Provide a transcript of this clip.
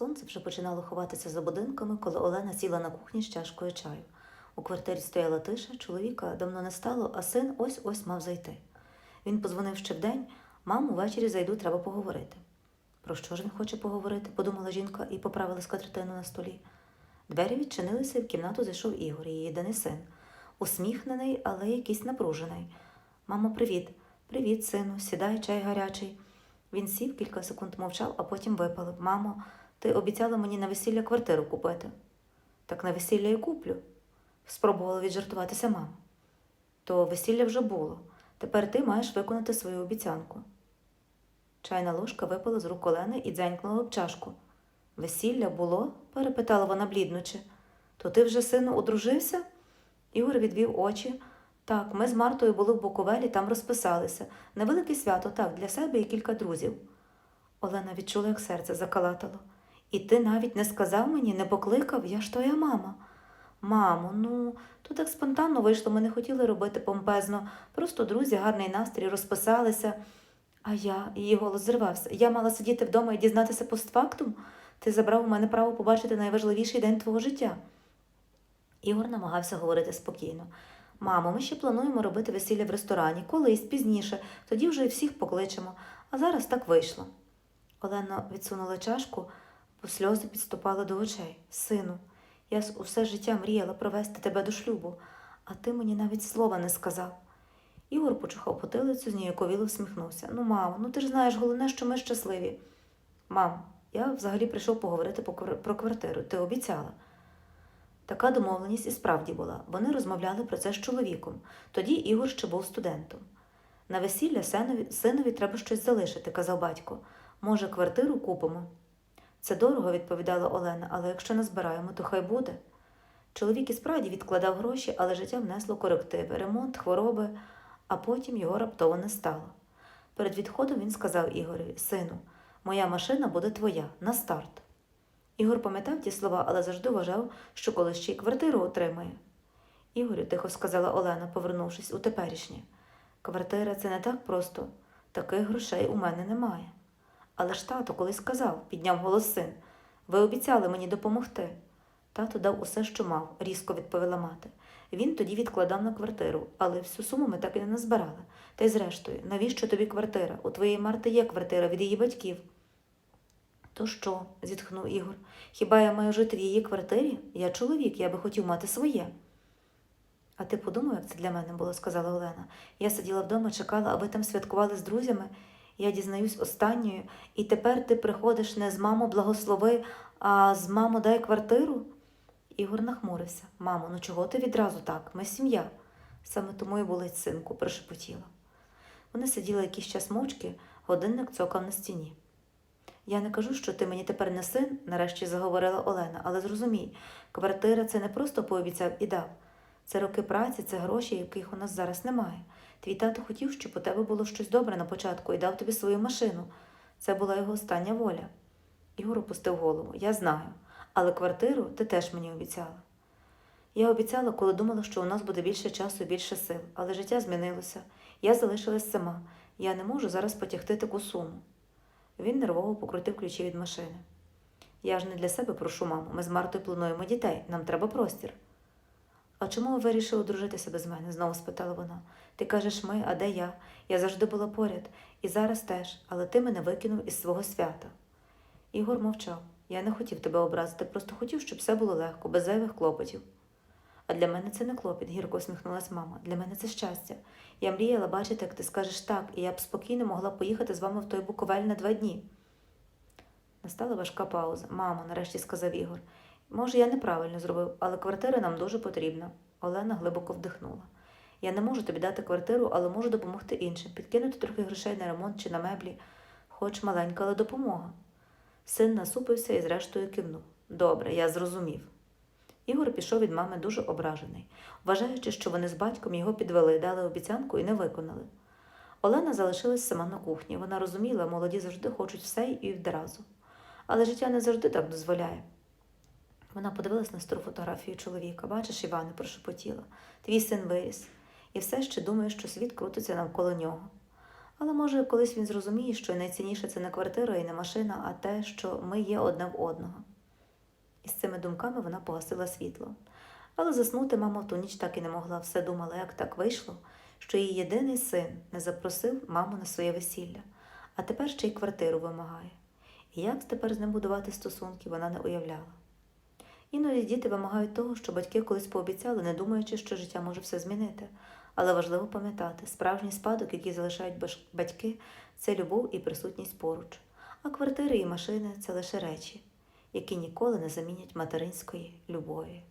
Сонце вже починало ховатися за будинками, коли Олена сіла на кухні з чашкою чаю. У квартирі стояла тиша, чоловіка давно не стало, а син ось ось мав зайти. Він позвонив ще вдень, маму ввечері зайду, треба поговорити. Про що ж він хоче поговорити? подумала жінка і поправила скатертину на столі. Двері відчинилися, і в кімнату зайшов Ігор, її єдиний син. Усміхнений, але якийсь напружений. Мамо, привіт. Привіт, сину, сідай, чай гарячий. Він сів, кілька секунд мовчав, а потім випалив. Мамо, ти обіцяла мені на весілля квартиру купити. Так на весілля і куплю. Спробувала віджартуватися мама. То весілля вже було. Тепер ти маєш виконати свою обіцянку. Чайна ложка випала з рук Олени і дзенькнула об чашку. Весілля було? перепитала вона бліднучи. То ти вже, сину, одружився? Ігор відвів очі. Так, ми з Мартою були в Буковелі, там розписалися. Невелике свято, так, для себе і кілька друзів. Олена відчула, як серце закалатало. І ти навіть не сказав мені, не покликав, я ж твоя мама. Мамо, ну, то так спонтанно вийшло, ми не хотіли робити помпезно. Просто друзі, гарний настрій, розписалися. А я, її голос зривався. Я мала сидіти вдома і дізнатися постфактум. Ти забрав у мене право побачити найважливіший день твого життя. Ігор намагався говорити спокійно. Мамо, ми ще плануємо робити весілля в ресторані, колись, пізніше, тоді вже і всіх покличемо, а зараз так вийшло. Олена відсунула чашку, бо сльози підступали до очей. Сину, я усе життя мріяла провести тебе до шлюбу, а ти мені навіть слова не сказав. Ігор почухав потилицю, зніяковіло всміхнувся. Ну, мамо, ну ти ж знаєш, головне, що ми щасливі. Мам, я взагалі прийшов поговорити про квартиру. Ти обіцяла. Така домовленість і справді була. Вони розмовляли про це з чоловіком. Тоді Ігор ще був студентом. На весілля синові, синові треба щось залишити, казав батько. Може, квартиру купимо? Це дорого, відповідала Олена, але якщо назбираємо, то хай буде. Чоловік і справді відкладав гроші, але життя внесло корективи, ремонт, хвороби, а потім його раптово не стало. Перед відходом він сказав Ігореві: Сину, моя машина буде твоя на старт. Ігор пам'ятав ті слова, але завжди вважав, що коли ще й квартиру отримає. Ігорю, тихо сказала Олена, повернувшись у теперішнє. Квартира це не так просто. Таких грошей у мене немає. Але ж тато колись сказав, підняв голос син. Ви обіцяли мені допомогти. Тато дав усе, що мав, різко відповіла мати. Він тоді відкладав на квартиру, але всю суму ми так і не назбирали. Та й зрештою, навіщо тобі квартира? У твоєї Марти є квартира від її батьків. То що? зітхнув Ігор. Хіба я маю жити в її квартирі? Я чоловік, я би хотів мати своє. А ти подумав, як це для мене було, сказала Олена. Я сиділа вдома, чекала, а ви там святкували з друзями. Я дізнаюсь останньою, і тепер ти приходиш не з мамо благослови, а з мамо дай квартиру? Ігор нахмурився. Мамо, ну чого ти відразу так? Ми сім'я. Саме тому і болить синку, прошепотіла. Вони сиділи якийсь час мовчки, годинник цокав на стіні. Я не кажу, що ти мені тепер не син, нарешті заговорила Олена, але зрозумій, квартира це не просто пообіцяв і дав. Це роки праці, це гроші, яких у нас зараз немає. Твій тато хотів, щоб у тебе було щось добре на початку і дав тобі свою машину. Це була його остання воля. Ігор опустив голову. Я знаю, але квартиру ти теж мені обіцяла. Я обіцяла, коли думала, що у нас буде більше часу і більше сил, але життя змінилося. Я залишилась сама. Я не можу зараз потягти таку суму. Він нервово покрутив ключі від машини. Я ж не для себе прошу, маму. Ми з Мартою плануємо дітей, нам треба простір. А чому ви вирішили одружитися без мене? знову спитала вона. Ти кажеш ми, а де я? Я завжди була поряд, і зараз теж, але ти мене викинув із свого свята. Ігор мовчав. Я не хотів тебе образити, просто хотів, щоб все було легко, без зайвих клопотів. А для мене це не клопіт, гірко усміхнулась мама. Для мене це щастя. Я мріяла бачити, як ти скажеш так, і я б спокійно могла поїхати з вами в той буковель на два дні. Настала важка пауза. Мамо, нарешті сказав Ігор. Може, я неправильно зробив, але квартира нам дуже потрібна. Олена глибоко вдихнула. Я не можу тобі дати квартиру, але можу допомогти іншим, підкинути трохи грошей на ремонт чи на меблі, хоч маленька, але допомога. Син насупився і зрештою кивнув. Добре, я зрозумів. Ігор пішов від мами дуже ображений, вважаючи, що вони з батьком його підвели, дали обіцянку і не виконали. Олена залишилась сама на кухні. Вона розуміла, молоді завжди хочуть все і відразу. Але життя не завжди так дозволяє. Вона подивилась на стару фотографію чоловіка. Бачиш, Іване, прошепотіла. Твій син виріс, і все ще думає, що світ крутиться навколо нього. Але може колись він зрозуміє, що найцінніше це не квартира і не машина, а те, що ми є одне в одного. І з цими думками вона погасила світло. Але заснути мама в ту ніч так і не могла, все думала, як так вийшло, що її єдиний син не запросив маму на своє весілля, а тепер ще й квартиру вимагає. І як тепер з ним будувати стосунки, вона не уявляла. Іноді діти вимагають того, що батьки колись пообіцяли, не думаючи, що життя може все змінити. Але важливо пам'ятати, справжній спадок, який залишають батьки, це любов і присутність поруч. А квартири і машини це лише речі, які ніколи не замінять материнської любові.